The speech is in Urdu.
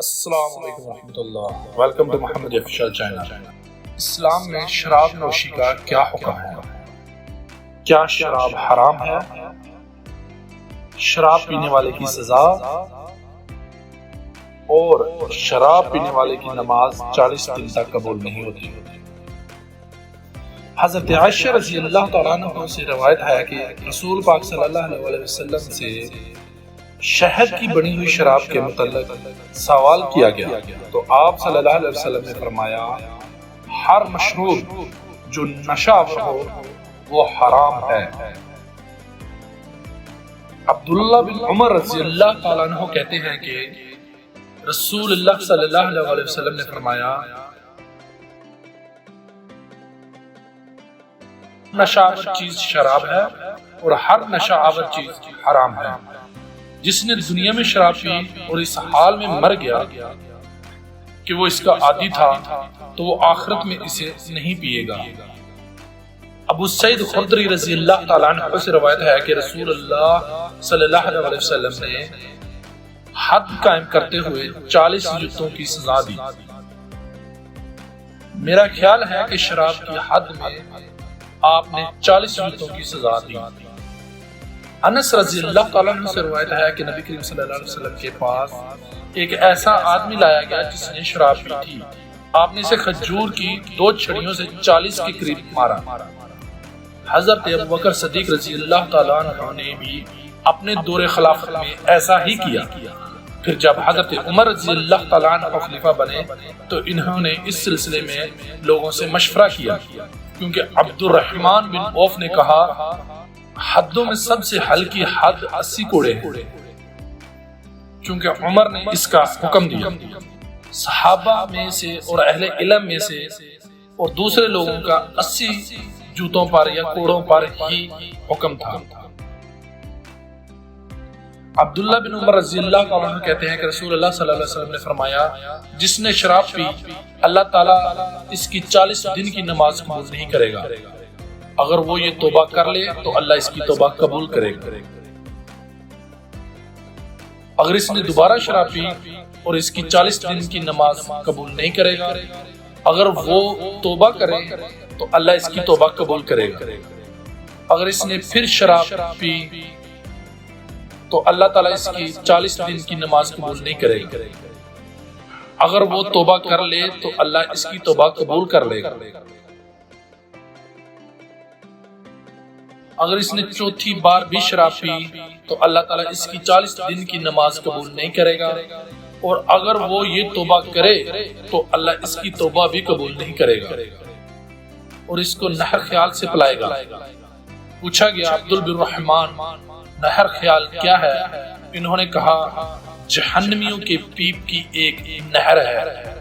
السلام علیکم ورحمۃ اللہ. Welcome to Muhammad Afshal channel اسلام میں شراب نوشی کا کیا حکم ہے؟ کیا شراب حرام ہے؟ شراب پینے والے کی سزا اور شراب پینے والے کی نماز چالیس دن تک قبول نہیں ہوتی۔ حضرت عائشہ رضی اللہ تعالیٰ عنہ سے روایت ہے کہ رسول پاک صلی اللہ علیہ وسلم سے شہد کی بنی ہوئی شراب کے متعلق سوال کیا گیا۔ تو آپ صلی اللہ علیہ وسلم نے فرمایا، ہر مشروب جو نشہ ہو، وہ حرام ہے۔ عبداللہ بن عمر رضی اللہ تعالیٰ عنہ کہتے ہیں کہ رسول اللہ صلی اللہ علیہ وسلم نے فرمایا، نشہ آور چیز شراب ہے اور ہر نشہ آور چیز حرام ہے۔ جس نے دنیا میں شراب پی اور اس حال میں مر گیا کہ وہ اس کا عادی تھا، تو وہ آخرت میں اسے نہیں پیے گا۔ ابو سعید خدری رضی اللہ تعالیٰ عنہ سے روایت ہے کہ رسول اللہ صلی اللہ علیہ وسلم نے حد قائم کرتے ہوئے چالیس جتوں کی سزا دی۔ میرا خیال ہے کہ شراب کی حد میں آپ نے چالیس جتوں کی سزا دی۔ انس رضی اللہ تعالیٰ عنہ سے روایت ہے کہ نبی کریم صلی اللہ علیہ وسلم کے پاس ایک ایسا آدمی لایا گیا جس نے شراب پی تھی۔ آپ نے اسے خجور کی دو چھڑیوں سے چالیس کے قریب مارا۔ حضرت ابو بکر صدیق رضی اللہ تعالیٰ عنہ نے بھی اپنے دور خلافت میں ایسا ہی کیا۔ پھر جب حضرت عمر رضی اللہ تعالیٰ عنہ خلیفہ بنے تو انہوں نے اس سلسلے میں لوگوں سے مشورہ کیا۔ کیونکہ عبد الرحمن بن اوف نے کہا حدوں میں سب سے ہلکی حد اسی کوڑے ہیں۔ چونکہ عمر نے اس کا حکم دیا۔ صحابہ میں سے اور اہل علم میں سے اور دوسرے لوگوں کا اسی جوتوں پر یا کوڑوں پر ہی حکم تھا۔ عبداللہ بن عمر رضی اللہ عنہ کہتے ہیں کہ رسول اللہ صلی اللہ علیہ وسلم نے فرمایا، جس نے شراب پی، اللہ تعالیٰ اس کی چالیس دن کی نماز قبول نہیں کرے گا۔ اگر وہ یہ توبہ کر لے تو اللہ اس کی توبہ قبول کرے گا۔ اگر اس نے دوبارہ شراب پی اور اس کی چالیس دن کی نماز قبول نہیں کرے گا، اگر وہ توبہ کرے تو اللہ اس کی توبہ قبول کرے گا۔ اگر اس نے پھر شراب پی تو اللہ تعالیٰ اس کی چالیس دن کی نماز قبول نہیں کرے گا۔ اگر وہ توبہ کر لے تو اللہ اس کی توبہ قبول کر لے گا۔ اگر اس نے چوتھی بار بھی شراب پی تو اللہ تعالیٰ اس کی چالیس دن کی نماز قبول نہیں کرے گا۔ اور اگر وہ یہ توبہ کرے تو اللہ اس کی توبہ بھی قبول نہیں کرے گا۔ اور اس کو نہر خیال سے پلائے گا۔ پوچھا گیا عبد الرحمان نہر خیال کیا ہے؟ انہوں نے کہا، جہنمیوں کے پیپ کی ایک نہر ہے۔